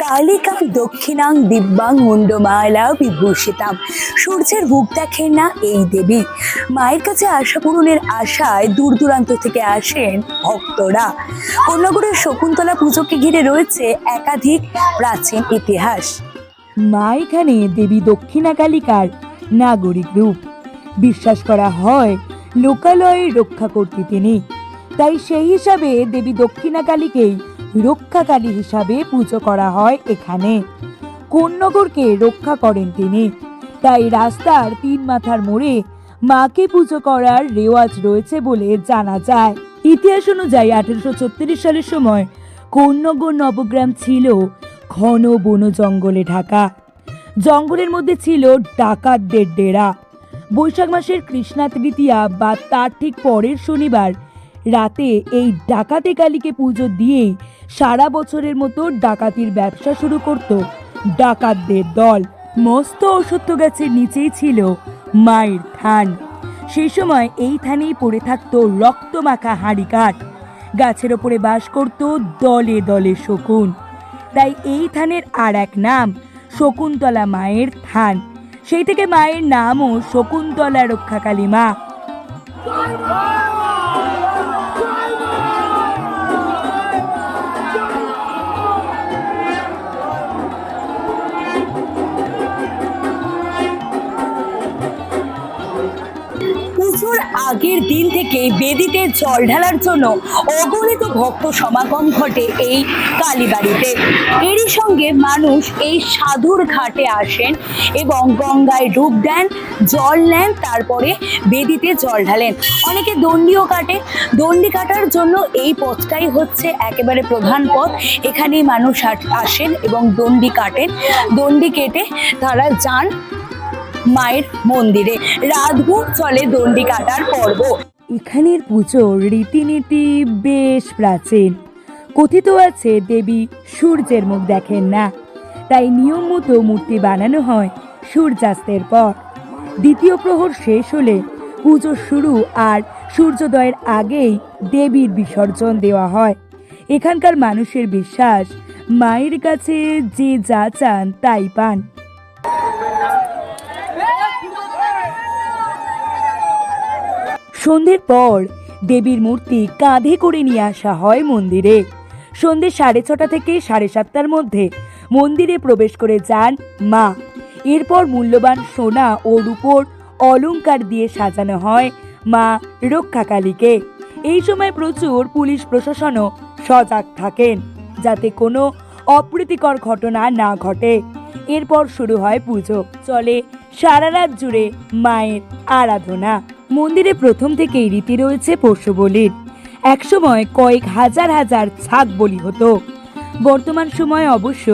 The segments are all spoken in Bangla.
কালিকাম দক্ষিণাং দিব্যাং মুন্ডমালা বিভূষিতাম। সূর্যের মুখ দেখেন না এই দেবী। মায়ের কাছে আশা পূরণের আশায় দূর দূরান্ত থেকে আসেন ভক্তরা। কন্যাগড়ের শকুন্তলা পুজোকে ঘিরে রয়েছে একাধিক প্রাচীন ইতিহাস। মা এখানে দেবী দক্ষিণা কালিকার নাগরিক রূপ। বিশ্বাস করা হয়, লোকালয়ে রক্ষা করতে তিনি। তাই সেই হিসাবে দেবী দক্ষিণা কালীকেই রক্ষাকালী হিসাবে পুজো করা হয় এখানে। কোন্নগরকে রক্ষা করেন তিনি। তাই রাস্তার তিন মাথার মোড়ে মাকে পুজো করার রেওয়াজ রয়েছে বলে জানা যায়। ইতিহাস অনুযায়ী আঠেরোশো ছত্রিশ সালের সময় কোন্নগর নবগ্রাম ছিল ঘন বন জঙ্গলে ঢাকা। জঙ্গলের মধ্যে ছিল ডাকাতদের ডেরা। বৈশাখ মাসের কৃষ্ণা তৃতীয়া বা তার ঠিক পরের শনিবার রাতে এই ডাকাতে কালীকে পুজো দিয়েই সারা বছরের মতো ডাকাতির ব্যবসা শুরু করত ডাকাতদের দল। মস্ত অসত্য গাছের নিচেই ছিল মায়ের থান। সেই সময় এই থানেই পড়ে থাকতো রক্তমাখা হাঁড়ি কাঠ গাছের ওপরে বাস করত দলে দলে শকুন। তাই এই থানের আর এক নাম শকুন্তলা মায়ের থান। সেই থেকে মায়ের নামও শকুন্তলা রক্ষাকালী মা। পুজোর আগের দিন থেকে বেদিতে জল ঢালার জন্য অগণিত ভক্ত সমাগম ঘটে এই কালীবাড়িতে। এরই সঙ্গে মানুষ এই সাধুর ঘাটে আসেন এবং গঙ্গায় ডুব দেন, জল নেন, তারপরে বেদিতে জল ঢালেন। অনেকে দণ্ডিও কাটে। দণ্ডি কাটার জন্য এই পথটাই হচ্ছে একেবারে প্রধান পথ। এখানেই মানুষ আসেন এবং দণ্ডি কাটেন। দণ্ডি কেটে তারা যান। মায়ের মন্দিরে। রাতভর চলে দণ্ডি কাটার পর্ব। এখানের পুজোর রীতিনীতি বেশ প্রাচীন। কথিত আছে, দেবী সূর্যের মুখ দেখেন না। তাই নিয়ম মতো মূর্তি বানানো হয় সূর্যাস্তের পর। দ্বিতীয় প্রহর শেষ হলে পুজো শুরু আর সূর্যোদয়ের আগেই দেবীর বিসর্জন দেওয়া হয়। এখানকার মানুষের বিশ্বাস, মায়ের কাছে যে যা চান তাই পান। সন্ধ্যের পর দেবীর মূর্তি কাঁধে করে নিয়ে আসা হয় মন্দিরে। সন্ধ্যে সাড়ে ছটা থেকে সাড়ে সাতটার মধ্যে মন্দিরে প্রবেশ করে যান মা। এরপর মূল্যবান সোনা ও রূপোর অলংকার দিয়ে সাজানো হয় মা রক্ষাকালীকে। এই সময় প্রচুর পুলিশ প্রশাসনও সজাগ থাকেন যাতে কোনো অপ্রীতিকর ঘটনা না ঘটে। এরপর শুরু হয় পুজো, চলে সারা রাত জুড়ে মায়ের আরাধনা। মন্দিরে প্রথম থেকেই রীতি রয়েছে পশু বলির। একসময় কয়েক হাজার হাজার ছাগ বলি হতো। বর্তমান সময়ে অবশ্য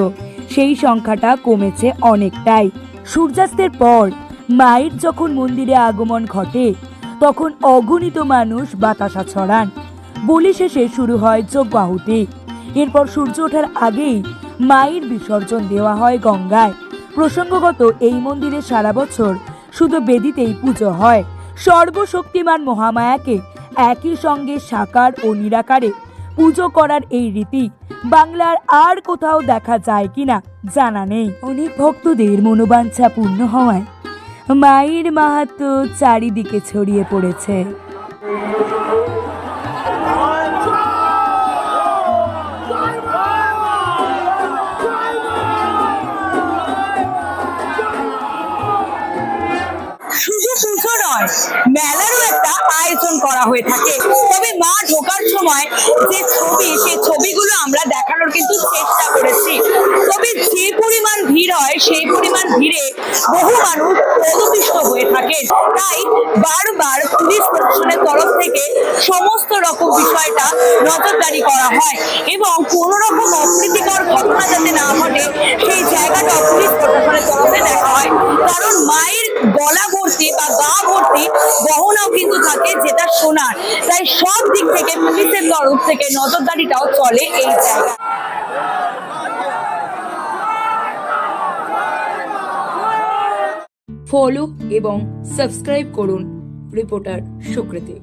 সেই সংখ্যাটা কমেছে অনেকটাই। সূর্যাস্তের পর মায়ের যখন মন্দিরে আগমন ঘটে, তখন অগণিত মানুষ বাতাসা ছড়ান। বলি শেষে শুরু হয় যজ্ঞ আহুতি এরপর সূর্য ওঠার আগেই মায়ের বিসর্জন দেওয়া হয় গঙ্গায়। প্রসঙ্গগত এই মন্দিরে সারা বছর শুধু বেদিতেই পুজো হয়। সর্বশক্তিমান মহামায়াকে একই সঙ্গে সাকার ও নিরাকারে পুজো করার এই রীতি বাংলার আর কোথাও দেখা যায় কিনা জানা নেই। অনেক ভক্তদের মনোবাঞ্ছা পূর্ণ হওয়ায় মায়ের মাহাত্ম চারিদিকে ছড়িয়ে পড়েছে। মেলারও একটা আয়োজন করা হয়ে থাকে। তবে মা ঢোকার সময় যে ছবি, সেই ছবিগুলো আমরা দেখানোর কিন্তু চেষ্টা করেছি। তবে যে পরিমাণ ভিড় হয়, সেই পরিমাণ ভিড়ে বহু মানুষ পদপিষ্ট হয়ে থাকে। তাই বারবার পুলিশ প্রশাসনের তরফ থেকে সমস্ত রকম বিষয়টা নজরদারি করা হয় এবং কোনো রকম অপ্রীতিকর ঘটনা যাতে না ঘটে, সেই জায়গাটা পুলিশ প্রশাসনের তরফে দেখা হয় কারণ মায়ের গলা ভর্তি বা গা ভর্তি গহনাও কিন্তু থাকে যেটা সোনার। তাই সব দিক থেকে পুলিশের তরফ থেকে নজরদারিটাও চলে এই জায়গায়। ফলো এবং সাবস্ক্রাইব করুন রিপোর্টার সুকৃতি